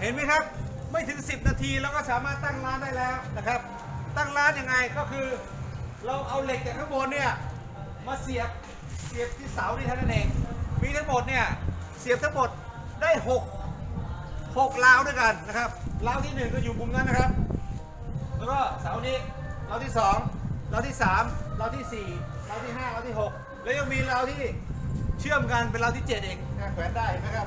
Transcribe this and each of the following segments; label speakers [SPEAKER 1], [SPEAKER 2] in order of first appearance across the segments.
[SPEAKER 1] เห็นไหมครับ ไม่ถึง 10 นาทีเราก็สามารถตั้งร้านได้แล้วนะครับ ตั้งร้านยังไงก็คือ เราเอาเหล็กจากข้างบนเนี่ยมาเสียบเสียบที่เสาที่ท่านนั่นเองมีทั้งหมดเนี่ยเสียบทั้งหมดได้6 6ราวด้วยกันนะครับราวที่หนึ่งก็อยู่มุมนั้นนะครับ แล้วก็เสานี้ราวที่สองราวที่สามราวที่สี่ราวที่ห้าราวที่หกแล้วยังมีราวที่เชื่อมกันเป็นราวที่เจ็ดเองแขวนได้เห็นะครับ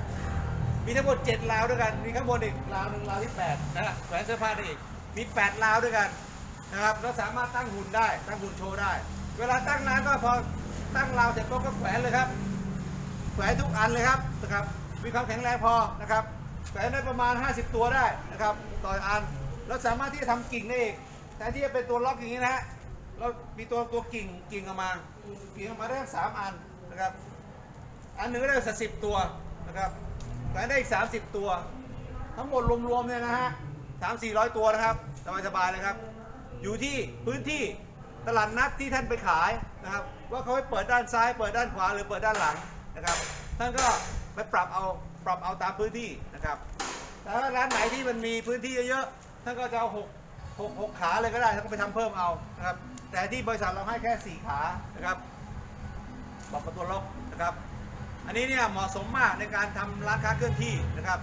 [SPEAKER 1] มีทั้งหมด7ราวด้วยกัน มีข้างบนอีกราวหนึ่งราวที่8นะแขวนเสื้อผ้าได้อีก มี 8ราวด้วยกันนะครับแล้วสามารถตั้งหุ่นได้ ตั้งหุ่นโชว์ได้ เวลาตั้งร้านก็พอตั้งราวเสร็จปุ๊บก็แขวนเลยครับ แขวนทุกอันเลยครับนะครับ มีความแข็งแรงพอนะครับ แขวนได้ประมาณ 50 ตัวได้นะครับต่ออันแล้วสามารถที่จะทำกิ่งได้อีกแทนที่จะเป็นตัวล็อกอย่างนี้นะฮะ เรามีตัวตัวกิ่งกิ่งออกมา กิ่งออกมาได้ทั้งสามอันนะครับ อันหนึ่งก็ได้สักสิบตัวนะครับ ขวนได้อีก 30 ตัว ทั้งหมดรวมๆเนี่ยนะฮะสามสี่ร้อยตัวนะครับสบายๆเลยครับ อยู่ที่พื้นที่ตลาดนัดที่ท่านไปขายนะครับ ว่าเขาให้เปิดด้านซ้าย เปิดด้านขวาหรือเปิดด้านหลังนะครับ ท่านก็ไปปรับเอาปรับเอาตามพื้นที่นะครับแต่ถ้าร้านไหนที่มันมีพื้นที่เยอะๆท่านก็จะเอาหกหกหกขาเลยก็ได้ท่านก็ไปทำเพิ่มเอานะครับ แต่ที่บริษัทเราให้แค่สี่ขานะครับปรับประตูล็อกนะครับ อันนี้เนี่ยเหมาะสมมากในการทำร้านค้าเคลื่อนที่นะครับ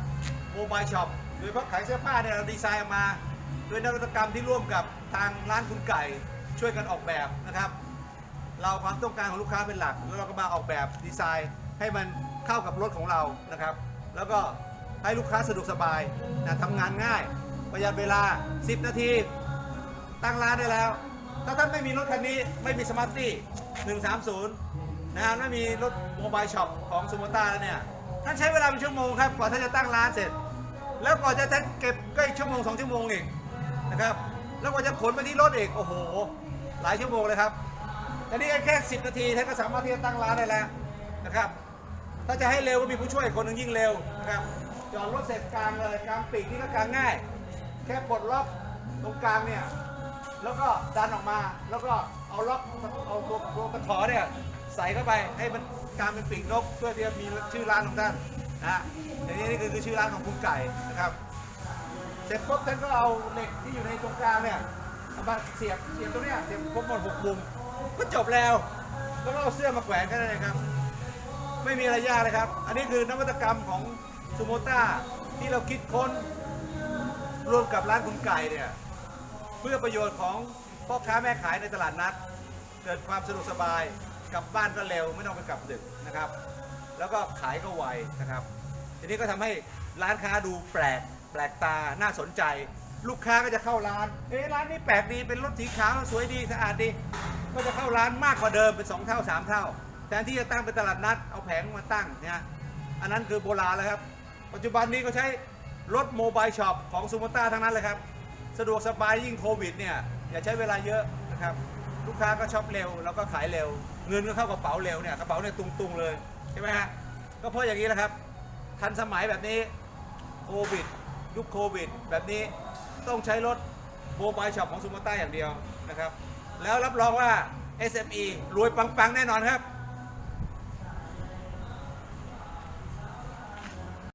[SPEAKER 1] โมบายช็อปโดยเฉพาะขายเสื้อผ้าเนี่ยเราดีไซน์ออกมาด้วยนวัตกรรมที่ร่วมกับทางร้านคุณไก่ช่วยกันออกแบบนะครับ เราความต้องการของลูกค้าเป็นหลัก แล้วเราก็มาออกแบบดีไซน์ให้มันเข้ากับรถของเรานะครับ แล้วก็ให้ลูกค้าสะดวกสบายนะทำงานง่าย ประหยัดเวลา 10 นาที ตั้งร้านได้แล้ว ถ้าท่านไม่มีรถคันนี้ไม่มีสมาร์ทตี้130 นะฮะไม่มีรถโมบายช็อปของซูโมต้าแล้วเนี่ยท่านใช้เวลาเป็นชั่วโมงครับกว่าท่านจะตั้งร้านเสร็จ แล้วก่อนจะท่านเก็บก็อีกชั่วโมงสองชั่วโมงอีกนะครับแล้วกว่าจะขนไปที่รถอีกโอ้โห หลายชั่วโมงเลยครับแต่นี่แค่ 10 นาทีท่านก็สามารถที่จะตั้งร้านได้แล้วนะครับ ถ้าจะให้เร็วก็มีผู้ช่วยคนหนึ่งยิ่งเร็วนะครับจอดรถเสร็จกลางเลยกลางปีกนี่ก็กลางง่าย แค่ปลดล็อกตรงกลางเนี่ยแล้วก็ดันออกมาแล้วก็เอาล็อกเอาตัวตัวกระถอเนี่ย ส่เข้าไปให้มันกลางเป็นปีกนกเพื่อที่จะมีชื่อร้านของท่านนะอย่างนี้นี่คือคือชื่อร้านของคุณไก่นะครับเสร็จปุ๊บท่านก็เอาเหล็กที่อยู่ในตรงกลางเนี่ยเอามาเสียบเสียบตรงเนี้ยเสียบครบหมดหกมุมก็จบแล้วแล้วก็เอาเสื้อมาแขวนแค่นั้นเองครับ ไม่มีอะไรยากเลยครับ อันนี้คือนวัตกรรมของซูโมต้าที่เราคิดค้นร่วมกับร้านคุณไก่เนี่ย เพื่อประโยชน์ของพ่อค้าแม่ขายในตลาดนัด เกิดความสะดวกสบาย กลับบ้านก็เร็วไม่ต้องไปกลับดึกนะครับ แล้วก็ขายก็ไวนะครับ ทีนี้ก็ทำให้ร้านค้าดูแปลกแปลกตาน่าสนใจ ลูกค้าก็จะเข้าร้านเอ๊ร้านนี้แปลกดีเป็นรถสีขาวสวยดีสะอาดดีก็จะเข้าร้านมากกว่าเดิมเป็น 2 เท่า 3 เท่าแทนที่จะตั้งเป็นตลาดนัดเอาแผงมาตั้งเนี่ยอันนั้นคือโบราณแล้วครับ ปัจจุบันนี้ก็ใช้รถโมบายช็อปของซูโมต้าทั้งนั้นเลยครับ สะดวกสบายยิ่งโควิดเนี่ยอย่าใช้เวลาเยอะนะครับ ลูกค้าก็ช็อปเร็วแล้วก็ขายเร็ว เงินก็เข้ากระเป๋าเร็วเนี่ยกระเป๋าเนี่ยตุงๆเลยใช่ไหมฮะก็เพราะอย่างนี้แหละครับทันสมัยแบบนี้โควิดยุคโควิด แบบนี้ต้องใช้รถโมบายช็อปของซูโมต้าอย่างเดียวนะครับ แล้วรับรองว่า SME รวยปังๆแน่นอนครับ